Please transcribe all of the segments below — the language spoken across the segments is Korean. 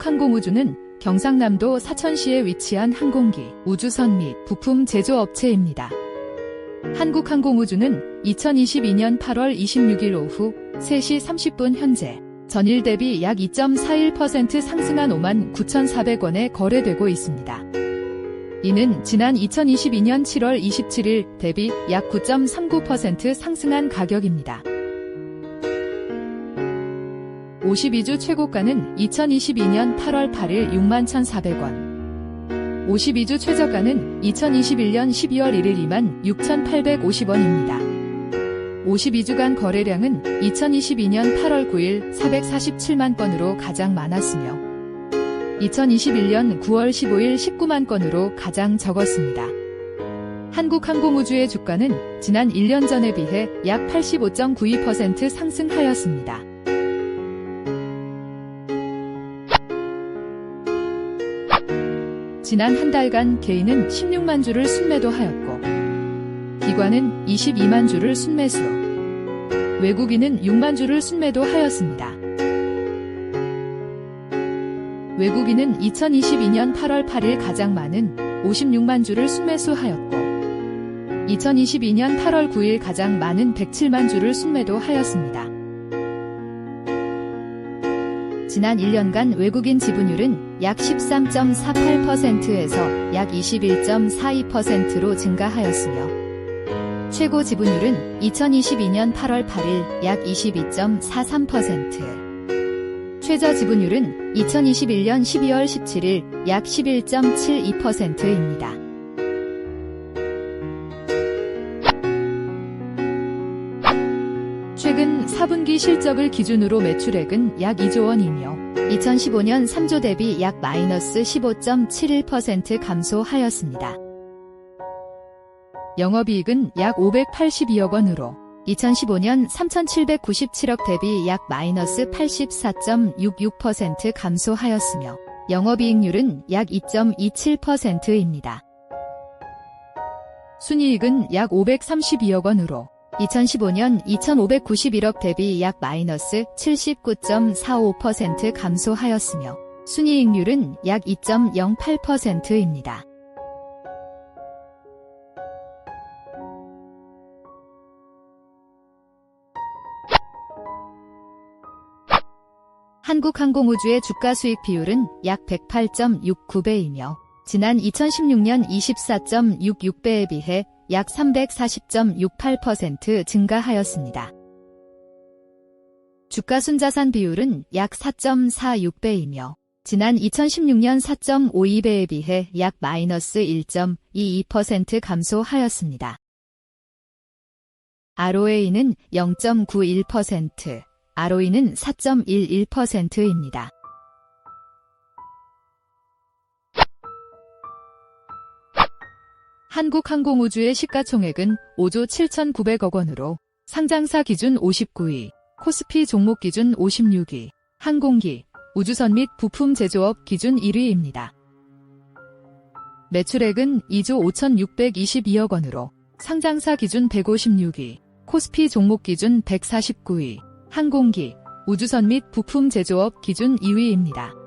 한국항공우주는 경상남도 사천시에 위치한 항공기, 우주선 및 부품 제조업체입니다. 한국항공우주는 2022년 8월 26일 오후 3시 30분 현재 전일 대비 약 2.41% 상승한 5만 9,400원에 거래되고 있습니다. 이는 지난 2022년 7월 27일 대비 약 9.39% 상승한 가격입니다. 52주 최고가는 2022년 8월 8일 61,400원. 52주 최저가는 2021년 12월 1일 26,850원입니다. 52주간 거래량은 2022년 8월 9일 447만 건으로 가장 많았으며 2021년 9월 15일 19만 건으로 가장 적었습니다. 한국항공우주의 주가는 지난 1년 전에 비해 약 85.92% 상승하였습니다. 지난 한 달간 개인은 16만 주를 순매도하였고 기관은 22만 주를 순매수, 외국인은 6만 주를 순매도하였습니다. 외국인은 2022년 8월 8일 가장 많은 56만 주를 순매수하였고 2022년 8월 9일 가장 많은 107만 주를 순매도하였습니다. 지난 1년간 외국인 지분율은 약 13.48%에서 약 21.42%로 증가하였으며 최고 지분율은 2022년 8월 8일 약 22.43%, 최저 지분율은 2021년 12월 17일 약 11.72%입니다. 4분기 실적을 기준으로 매출액은 약 2조 원이며 2015년 3조 대비 약 마이너스 15.71% 감소하였습니다. 영업이익은 약 582억 원으로 2015년 3,797억 대비 약 마이너스 84.66% 감소하였으며 영업이익률은 약 2.27%입니다. 순이익은 약 532억 원으로 2015년 2,591억 대비 약 마이너스 79.45% 감소하였으며 순이익률은 약 2.08%입니다. 한국항공우주의 주가 수익 비율은 약 108.69배이며 지난 2016년 24.66배에 비해 약 340.68% 증가하였습니다. 주가 순자산 비율은 약 4.46배이며 지난 2016년 4.52배에 비해 약 마이너스 1.22% 감소하였습니다. ROA는 0.91%, ROE는 4.11%입니다. 한국항공우주의 시가총액은 5조 7,900억 원으로 상장사 기준 59위, 코스피 종목 기준 56위, 항공기, 우주선 및 부품 제조업 기준 1위입니다. 매출액은 2조 5,622억 원으로 상장사 기준 156위, 코스피 종목 기준 149위, 항공기, 우주선 및 부품 제조업 기준 2위입니다.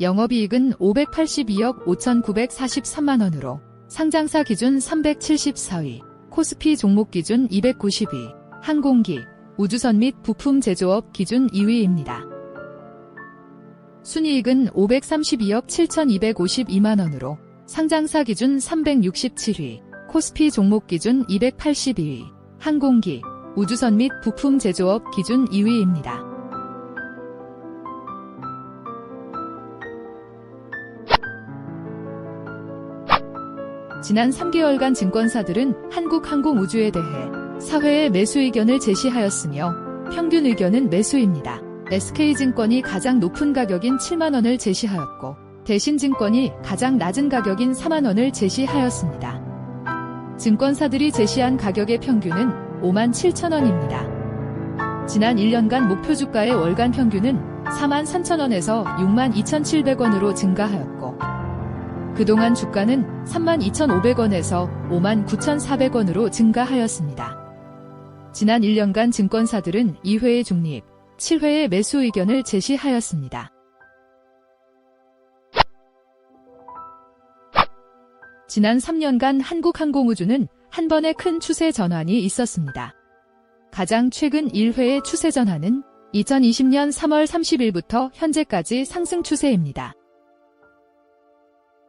영업이익은 582억 5,943만 원으로 상장사 기준 374위, 코스피 종목 기준 290위, 항공기, 우주선 및 부품 제조업 기준 2위입니다. 순이익은 532억 7,252만 원으로 상장사 기준 367위, 코스피 종목 기준 282위, 항공기, 우주선 및 부품 제조업 기준 2위입니다. 지난 3개월간 증권사들은 한국항공우주에 대해 사회의 매수 의견을 제시하였으며 평균 의견은 매수입니다. SK증권이 가장 높은 가격인 7만원을 제시하였고 대신증권이 가장 낮은 가격인 4만원을 제시하였습니다. 증권사들이 제시한 가격의 평균은 5만 7천원입니다. 지난 1년간 목표 주가의 월간 평균은 4만 3천원에서 6만 2,700원으로 증가하였고 그동안 주가는 32,500원에서 59,400원으로 증가하였습니다. 지난 1년간 증권사들은 2회의 중립, 7회의 매수 의견을 제시하였습니다. 지난 3년간 한국항공우주는 한 번의 큰 추세 전환이 있었습니다. 가장 최근 1회의 추세 전환은 2020년 3월 30일부터 현재까지 상승 추세입니다.